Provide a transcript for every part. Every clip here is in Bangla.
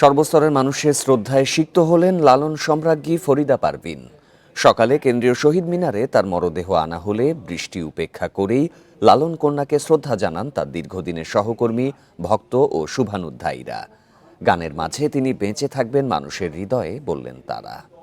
সর্বস্তরের মানুষের শ্রদ্ধায় সিক্ত হলেন লালন সম্রাজ্ঞী ফরিদা পারভিন। সকালে কেন্দ্রীয় শহীদ মিনারে তার মরদেহ আনা হলে বৃষ্টি উপেক্ষা করেই লালন কন্যাকে শ্রদ্ধা জানান তার দীর্ঘদিনের সহকর্মী, ভক্ত ও শুভানুধ্যায়ীরা। গানের মাঝে তিনি বেঁচে থাকবেন মানুষের হৃদয়ে, বললেন তারা।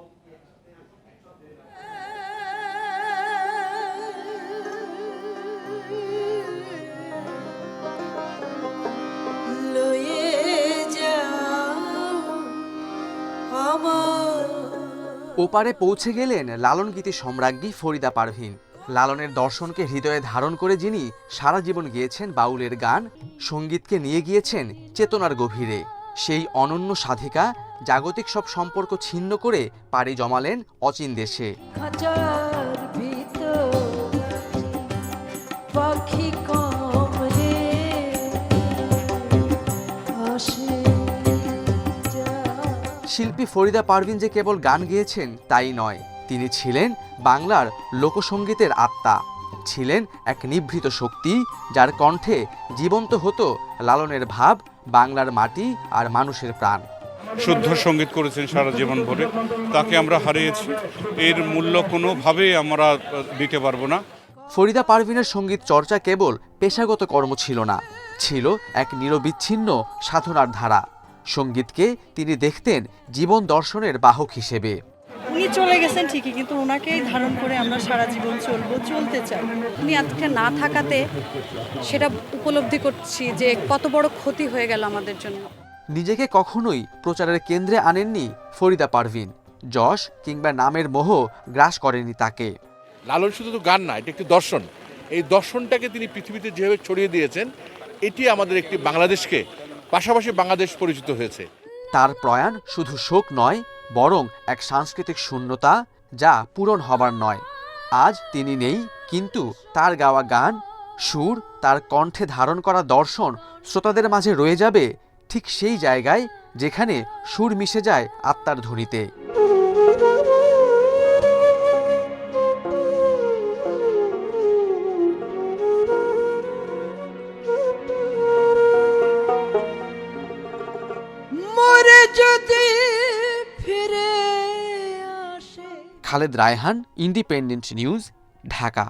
ওপারে পৌঁছে গেলেন লালন গীতি সম্রাজ্ঞী ফরিদা পারভিন। লালনের দর্শনকে হৃদয়ে ধারণ করে যিনি সারা জীবন গেয়েছেন বাউলের গান, সঙ্গীতকে নিয়ে গিয়েছেন চেতনার গভীরে। সেই অনন্য সাধিকা জাগতিক সব সম্পর্ক ছিন্ন করে পাড়ি জমালেন অচিন দেশে। পাখি শিল্পী ফরিদা পারভিন যে কেবল গান গেয়েছেন তাই নয়। তিনি ছিলেন বাংলার লোকসঙ্গীতের আত্মা। ছিলেন এক নিভৃত শক্তি যার কণ্ঠে জীবন্ত হতো লালনের ভাব বাংলার মাটি আর মানুষের প্রাণ। শুদ্ধ সংগীত করেছেন সারা জীবন ভরে। তাকে আমরা হারিয়েছি। এর মূল্য কোনোভাবেই আমরা দিতে পারব না। ফরিদা পারভিনের সংগীত চর্চা কেবল পেশাগত কর্ম ছিল না। ছিল এক নিরবিচ্ছিন্ন সাধনার ধারা। সঙ্গীতকে তিনি দেখতেন জীবন দর্শনের বাহক হিসেবে। উনি চলে গেছেন ঠিকই কিন্তু ওনাকেই ধারণ করে আমরা সারা জীবন চলবো চলতে চাই। উনি আজকে না থাকাতে সেটা উপলব্ধি করছি যে কত বড় ক্ষতি হয়ে গেল আমাদের জন্য। নিজেকে কখনোই প্রচারের কেন্দ্রে আনেননি ফরিদা পারভিন। যশ কিংবা নামের মোহ গ্রাস করেনি তাকে। লালন শুধু তো গান না এটা একটি দর্শন। এই দর্শনটাকে তিনি পৃথিবীতে যেভাবে ছড়িয়ে দিয়েছেন এটি আমাদের একটি বাংলাদেশকে পাশাপাশি বাংলাদেশ পরিচিত হয়েছে। তার প্রয়াণ শুধু শোক নয়, বরং এক সাংস্কৃতিক শূন্যতা যা পূরণ হবার নয়। আজ তিনি নেই, কিন্তু তার গাওয়া গান, সুর, তার কণ্ঠে ধারণ করা দর্শন শ্রোতাদের মাঝে রয়ে যাবে ঠিক সেই জায়গায় যেখানে সুর মিশে যায় আত্মার ধ্বনিতে। যদি ফিরে আসে। Khaled Raihan independent news Dhaka.